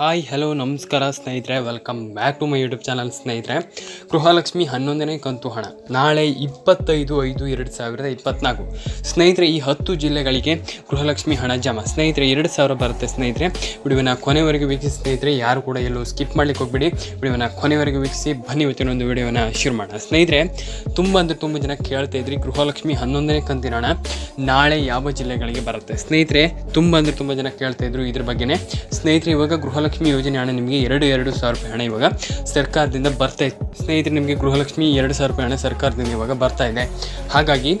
Hi hello ನಮಸ್ಕಾರ ಸ್ನೇಹಿತರೆ. Welcome back to my YouTube channel ಸ್ನೇಹಿತರೆ. ಗೃಹಲಕ್ಷ್ಮಿ ಹನ್ನೊಂದನೇ ಕಂತು ಹಣ. ನಾಳೆ ಇಪ್ಪತ್ತೈದು ಐದು ಎರಡು ಸಾವಿರದ ಇಪ್ಪತ್ನಾಲ್ಕು. ಸ್ನೇಹಿತರೆ, ಈ ಹತ್ತು ಜಿಲ್ಲೆಗಳಿಗೆ ಗೃಹಲಕ್ಷ್ಮಿ ಹಣ ಜಮ. ಸ್ನೇಹಿತರೆ, ಎರಡು ಸಾವಿರ ಬರುತ್ತೆ ಸ್ನೇಹಿತರೆ. ವಿಡಿಯೋನ ಕೊನೆವರೆಗೂ ವೀಕ್ಷಿಸಿ ಸ್ನೇಹಿತರೆ. ಯಾರು ಕೂಡ ಎಲ್ಲೂ ಸ್ಕಿಪ್ ಮಾಡ್ಲಿಕ್ಕೆ ಹೋಗ್ಬೇಡಿ. ವಿಡಿಯೋನ ಕೊನೆವರೆಗೂ ವೀಕ್ಷಿಸಿ. ಬನ್ನಿ ಇವತ್ತಿನ ಒಂದು ವಿಡಿಯೋನ ಶುರು ಮಾಡೋಣ. ಸ್ನೇಹಿತರೆ, ತುಂಬ ಅಂದರೆ ತುಂಬ ಜನ ಕೇಳ್ತಾ ಇದ್ರಿ ಗೃಹಲಕ್ಷ್ಮಿ ಹನ್ನೊಂದನೇ ಕಂತಿನ ಹಣ ನಾಳೆ ಯಾವ ಜಿಲ್ಲೆಗಳಿಗೆ ಬರುತ್ತೆ? ಸ್ನೇಹಿತರೆ, ತುಂಬ ಅಂದರೆ ತುಂಬ ಜನ ಕೇಳ್ತಾ ಇದ್ರು ಇದ್ರ ಬಗ್ಗೆನೇ. ಸ್ನೇಹಿತರೆ, ಇವಾಗ ಗೃಹಲಕ್ಷ್ಮಿ ಯೋಜನೆ ಹಣ ನಿಮಗೆ ಎರಡು ಎರಡು ಸಾವಿರ ರೂಪಾಯಿ ಹಣ ಇವಾಗ ಸರ್ಕಾರದಿಂದ ಬರ್ತಾ ಇದೆ ಸ್ನೇಹಿತರೆ, ನಿಮಗೆ ಗೃಹಲಕ್ಷ್ಮಿ ಎರಡು ಸಾವಿರ ರೂಪಾಯಿ ಹಣ ಸರ್ಕಾರದಿಂದ ಇವಾಗ ಬರ್ತಾ ಇದೆ. ಹಾಗಾಗಿ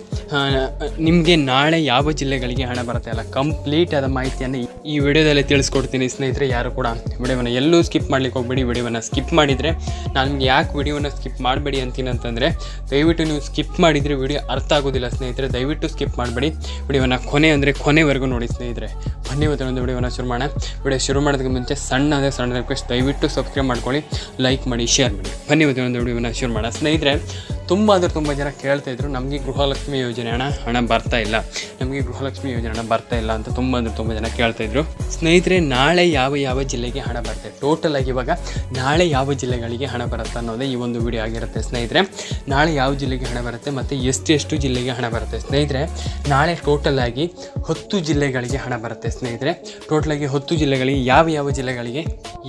ನಿಮಗೆ ನಾಳೆ ಯಾವ ಜಿಲ್ಲೆಗಳಿಗೆ ಹಣ ಬರ್ತಾ ಅಲ್ಲ ಕಂಪ್ಲೀಟ್ ಆದ ಮಾಹಿತಿಯನ್ನು ಈ- ವಿಡಿಯೋದಲ್ಲಿ ತಿಳಿಸ್ಕೊಡ್ತೀನಿ ಸ್ನೇಹಿತರೆ, ಯಾರು ಕೂಡ ವಿಡಿಯೋವನ್ನು ಎಲ್ಲೂ ಸ್ಕಿಪ್ ಮಾಡ್ಲಿಕ್ಕೆ ಹೋಗಬೇಡಿ, ವಿಡಿಯೋವನ್ನು ಸ್ಕಿಪ್ ಮಾಡಿದರೆ ನಾನು ಯಾಕೆ ವಿಡಿಯೋವನ್ನು ಸ್ಕಿಪ್ ಮಾಡಬೇಡಿ ಅಂತೀನಂತಂದರೆ ದಯವಿಟ್ಟು ನೀವು ಸ್ಕಿಪ್ ಮಾಡಿದರೆ ವಿಡಿಯೋ ಅರ್ಥ ಆಗೋದಿಲ್ಲ ಸ್ನೇಹಿತರೆ, ದಯವಿಟ್ಟು ಸ್ಕಿಪ್ ಮಾಡಬೇಡಿ. ವಿಡಿಯೋವನ್ನು ಕೊನೆ ಅಂದರೆ ಕೊನೆವರೆಗೂ ನೋಡಿ ಸ್ನೇಹಿತರೆ. ಇವತ್ತಿನ ಒಂದು ವಿಡಿಯೋವನ್ನು ಶುರು ಮಾಡೋಣ. ವಿಡಿಯೋ ಶುರು ಮಾಡೋದಕ್ಕೆ ಮುಂಚೆ ಸಣ್ಣ ಅಂದರೆ ಸಣ್ಣ ರಿಕ್ವೆಸ್ಟ್ ದಯವಿಟ್ಟು ಸಬ್ಸ್ಕ್ರೈಬ್ ಮಾಡ್ಕೊಳ್ಳಿ ಲೈಕ್ ಮಾಡಿ ಶೇರ್ ಮಾಡಿ. ಬನ್ನಿ ಒಂದು ವಿಡಿಯೋನ ಶೇರ್ ಮಾಡೋಣ. ಸ್ನೇಹಿತರೆ ತುಂಬ ಅಂದರೆ ತುಂಬ ಜನ ಕೇಳ್ತಾ ಇದ್ರು, ನಮಗೆ ಗೃಹಲಕ್ಷ್ಮಿ ಯೋಜನೆ ಹಣ ಹಣ ಬರ್ತಾ ಇಲ್ಲ. ನಮಗೆ ಗೃಹಲಕ್ಷ್ಮಿ ಯೋಜನೆ ಹಣ ಬರ್ತಾ ಇಲ್ಲ ಅಂತ ತುಂಬ ಅಂದರೆ ತುಂಬ ಜನ ಕೇಳ್ತಾ ಇದ್ರು. ಸ್ನೇಹಿತರೆ, ನಾಳೆ ಯಾವ ಯಾವ ಜಿಲ್ಲೆಗೆ ಹಣ ಬರುತ್ತೆ? ಟೋಟಲ್ ಆಗಿ ಇವಾಗ ನಾಳೆ ಯಾವ ಜಿಲ್ಲೆಗಳಿಗೆ ಹಣ ಬರುತ್ತೆ ಅನ್ನೋದೇ ಈ ಒಂದು ವಿಡಿಯೋ ಆಗಿರುತ್ತೆ ಸ್ನೇಹಿತರೆ. ನಾಳೆ ಯಾವ ಜಿಲ್ಲೆಗೆ ಹಣ ಬರುತ್ತೆ ಮತ್ತು ಎಷ್ಟು ಎಷ್ಟು ಜಿಲ್ಲೆಗೆ ಹಣ ಬರುತ್ತೆ? ಸ್ನೇಹಿತರೆ, ನಾಳೆ ಟೋಟಲ್ ಆಗಿ ಹತ್ತು ಜಿಲ್ಲೆಗಳಿಗೆ ಹಣ ಬರುತ್ತೆ ಸ್ನೇಹಿತರೆ. ಟೋಟಲ್ ಆಗಿ ಹತ್ತು ಜಿಲ್ಲೆಗಳಿಗೆ ಯಾವ ಯಾವ ಜಿಲ್ಲೆಗಳಿಗೆ,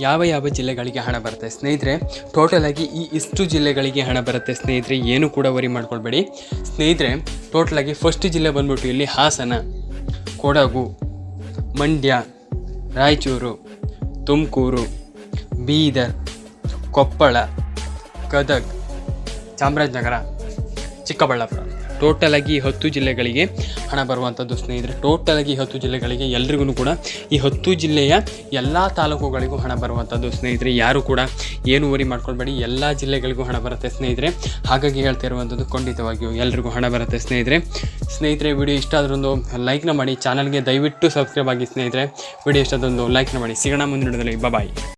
ಯಾವ ಯಾವ ಜಿಲ್ಲೆಗಳಿಗೆ ಹಣ ಬರುತ್ತೆ? ಸ್ನೇಹಿತರೆ ಟೋಟಲ್ ಆಗಿ ಈ ಇಷ್ಟು ಜಿಲ್ಲೆಗಳಿಗೆ ಹಣ ಬರುತ್ತೆ ಸ್ನೇಹಿತರೆ. ಏನು ಕೂಡ ವರಿ ಮಾಡ್ಕೊಳ್ಬೇಡಿ. ಸ್ನೇಹಿತರೆ ಟೋಟಲಾಗಿ ಫಸ್ಟ್ ಜಿಲ್ಲೆ ಬಂದ್ಬಿಟ್ಟು ಇಲ್ಲಿ ಹಾಸನ, ಕೊಡಗು, ಮಂಡ್ಯ, ರಾಯಚೂರು, ತುಮಕೂರು, ಬೀದರ್, ಕೊಪ್ಪಳ, ಗದಗ್, ಚಾಮರಾಜನಗರ, ಚಿಕ್ಕಬಳ್ಳಾಪುರ. ಟೋಟಲ್ ಆಗಿ ಹತ್ತು ಜಿಲ್ಲೆಗಳಿಗೆ ಹಣ ಬರುವಂಥದ್ದು ಸ್ನೇಹಿತರೆ ಟೋಟಲ್ ಆಗಿ ಹತ್ತು ಜಿಲ್ಲೆಗಳಿಗೆ ಎಲ್ರಿಗೂ ಕೂಡ ಈ ಹತ್ತು ಜಿಲ್ಲೆಯ ಎಲ್ಲ ತಾಲೂಕುಗಳಿಗೂ ಹಣ ಬರುವಂಥದ್ದು ಸ್ನೇಹಿತರೆ. ಯಾರು ಕೂಡ ಏನು ವರಿ ಮಾಡ್ಕೊಳ್ಬೇಡಿ, ಎಲ್ಲ ಜಿಲ್ಲೆಗಳಿಗೂ ಹಣ ಬರುತ್ತೆ ಸ್ನೇಹಿತರೆ. ಹಾಗಾಗಿ ಹೇಳ್ತಾ ಇರುವಂಥದ್ದು ಖಂಡಿತವಾಗಿಯೂ ಎಲ್ರಿಗೂ ಹಣ ಬರುತ್ತೆ ಸ್ನೇಹಿತರೆ. ಸ್ನೇಹಿತರೆ ವಿಡಿಯೋ ಇಷ್ಟ ಆದ್ರೊಂದು ಲೈಕ್ನ ಮಾಡಿ ಚಾನಲ್ಗೆ ದಯವಿಟ್ಟು ಸಬ್ಸ್ಕ್ರೈಬ್ ಆಗಿ ಸ್ನೇಹಿತರೆ. ವಿಡಿಯೋ ಇಷ್ಟ ಆದೊಂದು ಲೈಕ್ನ ಮಾಡಿ. ಸಿಗೋಣ ಮುಂದಿನ ಬಾಯ್